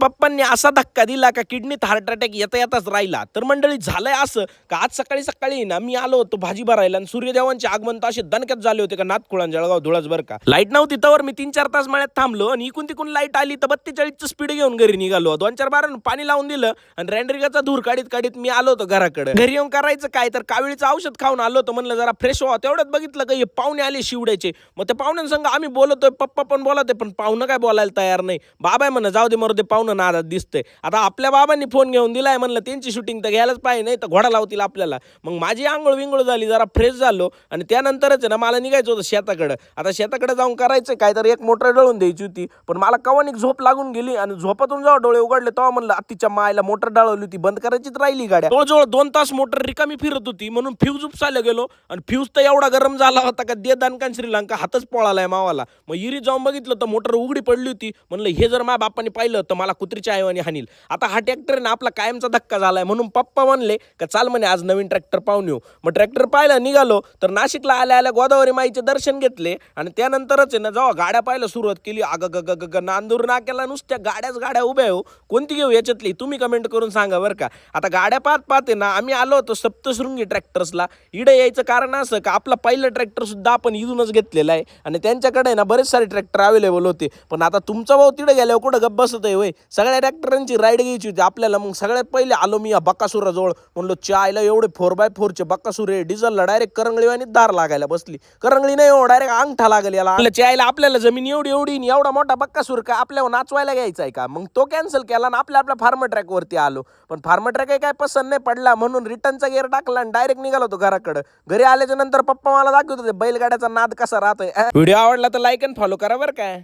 पप्पांनी असा धक्का दिला का किडनीत हार्ट अटॅक येता येताच राहिला. तर मंडळी झालंय असं का आज सकाळी सकाळी ना मी आलो होतो भाजी भरायला आणि सूर्यदेवांचे आगमन तर असे दणक्यात झाले होते का नाथकुळान जळगाव धुळाच बरं का. लाइट नव्हती तर मी तीन चार तास मळ्यात थांबलो आणि इकून तिकून लाइट आली तर बत्तेचाळीसचं स्पीड घेऊन घरी निघालो. दोन चार बारा पाणी लावून दिलं आणि रँड्रिगाचा धूर काढीत काढीत मी आलो होतो घराकडे. घरी येऊन करायचं काय? तर कावीळचं औषध खाऊन आलो होतो. म्हणलं जरा फ्रेश व्हा तेवढ्यात बघितलं का हे पाहुणे आले शिवड्याचे. मग ते पाहुण्यांसंग आम्ही बोलतोय पप्पा पण बोलतोय पण पाहुणं काय बोलायला तयार नाही. बाबा आहे जाऊ दे मरू दे पाहुणं नादात दिसतंय. आता आपल्या बाबांनी फोन घेऊन दिलाय म्हणलं त्यांची शूटिंग तर घ्यायलाच पाहिजे नाही तर घोडा लावतील आपल्याला. मग माझी आंघोळ विंगोळ झाली जरा फ्रेश झालो आणि त्यानंतरच आहे ना मला निघायचं होतं शेताकडं. आता शेताकडे जाऊन करायचं काय तर एक मोटर डळून द्यायची होती. पण मला कवानिक झोप लागून गेली आणि झोपातून जेव्हा डोळे उघडले तेव्हा म्हणलं तिच्या मायला मोटर डाळवली होती बंद करायचीच राहिली गाड्या. जवळजवळ दोन तास मोटर रिकामी फिरत होती म्हणून फ्यूज उपसायला गेलो आणि फ्यूज तर एवढा गरम झाला होता का दे दानकान श्रीलंका हातच पळालाय मावाला. मग इरी जाऊन बघितलं तर मोटर उघडी पडली होती. म्हणलं हे जर माझ्या बापाने पाहिलं तर मला कुत्रीच्या आईवानी हानील. आता हा ट्रॅक्टरनं आपला कायमचा धक्का झालाय. म्हणून पप्पा म्हणले का चाल म्हणे आज नवीन ट्रॅक्टर पाहून येऊ. मग ट्रॅक्टर पाहायला निघालो तर नाशिकला आल्या आल्या गोदावरी माईचे दर्शन घेतले. आणि त्यानंतरच आहे ना जेव्हा गाड्या पाहायला सुरुवात केली अग ग ग ग ग नांदूर नाक्याला नुसत्या गाड्याच गाड्या उभ्या हो. कोणती घेऊ याच्यातली? तुम्ही कमेंट करून सांगा बरं का. आता गाड्या पाहत पाहते ना आम्ही आलो होतो सप्तशृंगी ट्रॅक्टर्सला इडं यायचं कारण असं का आपला पहिलं ट्रॅक्टर सुद्धा आपण इथूनच घेतलेला आहे. आणि त्यांच्याकडे ना बरेच सारे ट्रॅक्टर अवेलेबल होते. पण आता तुमचा भाऊ तिडे गेल्यावर कुठं गप्प बसत आहे वय सगळ्या ट्रॅक्टरांची राईड घ्यायची होती. आपल्याला मग सगळ्यात पहिले आलो मी या बकासुराजवळ. म्हणलो चायला एवढे फोर बाय फोरचे बकासूर आहे. डिझेलला डायरेक्ट आणि दार लागायला बसली. करंगळी नाही हो डायरेक्ट अंगठा लागेल याला. म्हणलं, चायला आपल्याला जमीन एवढी एवढी आणि एवढा मोठा बक्कासूर काय आपल्याला नाचवायला घ्यायचा आहे का? मग तो कॅन्सल केला आणि आपल्या आपल्या फार्म ट्रॅक वरती आलो. पण फार्म ट्रॅक काय पसंत नाही पडला. म्हणून रिटर्नचा गेअर टाकला आणि डायरेक्ट निघालो होतो घराकडे. घरी आल्याच्यानंतर पप्पा मला दाखवत होते बैलगाड्याचा नाद कसा राहतोय? व्हिडिओ आवडला तर लाईक आणि फॉलो करा बरं काय